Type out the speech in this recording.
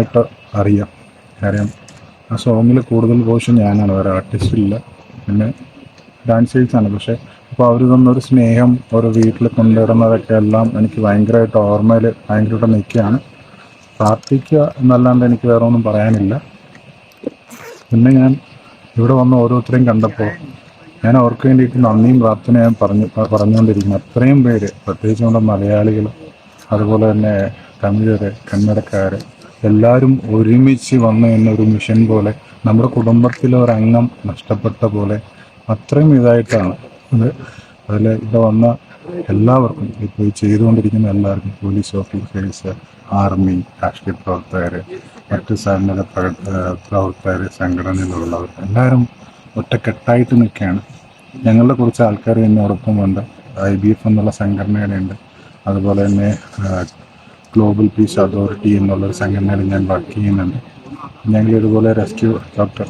ആയിട്ട് അറിയാം. കാര്യം ആ സോങ്ങിൽ കൂടുതൽ പോർഷൻ ഞാനാണ്. വേറെ ആർട്ടിസ്റ്റ് ഇല്ല. പിന്നെ ഡാൻസ് ആണ്. പക്ഷേ അപ്പോൾ അവർ തന്നൊരു സ്നേഹം ഒരു വീട്ടിൽ കൊണ്ടുവരുന്നതൊക്കെ എല്ലാം എനിക്ക് ഭയങ്കരമായിട്ട് ഓർമ്മയിൽ ഭയങ്കരമായിട്ട് നിൽക്കുകയാണ്. പ്രാർത്ഥിക്കുക എന്നല്ലാണ്ട് എനിക്ക് വേറെ ഒന്നും പറയാനില്ല. പിന്നെ ഞാൻ ഇവിടെ വന്ന് ഓരോരുത്തരെയും കണ്ടപ്പോൾ ഞാൻ അവർക്ക് വേണ്ടിയിട്ട് നന്ദിയും പ്രാർത്ഥനയും പറഞ്ഞു പറഞ്ഞുകൊണ്ടിരിക്കുന്നു. അത്രയും പേര് പ്രത്യേകിച്ച് നമ്മുടെ മലയാളികൾ അതുപോലെ തന്നെ തമിഴർ കന്നഡക്കാർ എല്ലാവരും ഒരുമിച്ച് വന്ന് എന്നൊരു മിഷൻ പോലെ നമ്മുടെ കുടുംബത്തിലെ ഒരു അംഗം നഷ്ടപ്പെട്ട പോലെ അത്രയും ഇതായിട്ടാണ്. അത് അതിൽ ഇവിടെ വന്ന എല്ലാവർക്കും ഇപ്പോൾ ഈ ചെയ്തുകൊണ്ടിരിക്കുന്ന എല്ലാവർക്കും പോലീസ് ഓഫീസേഴ്സ് ആർമി രാഷ്ട്രീയ പ്രവർത്തകർ മറ്റ് സന്നദ്ധ പ്രവർത്ത- പ്രവർത്തകർ സംഘടനയിലുള്ളവർ എല്ലാവരും ഒറ്റക്കെട്ടായിട്ട് നിൽക്കുകയാണ്. ഞങ്ങളുടെ കുറച്ച് ആൾക്കാർ എന്നോടൊപ്പം ഉണ്ട്. ഐ ബി എഫ് എന്നുള്ള സംഘടനയുടെ ഉണ്ട് അതുപോലെ തന്നെ ഗ്ലോബൽ പീസ് അതോറിറ്റി എന്നുള്ളൊരു സംഘടനയിൽ ഞാൻ വർക്ക് ചെയ്യുന്നുണ്ട്. ഞങ്ങൾ ഇതുപോലെ റെസ്ക്യൂ ഡോക്ടർ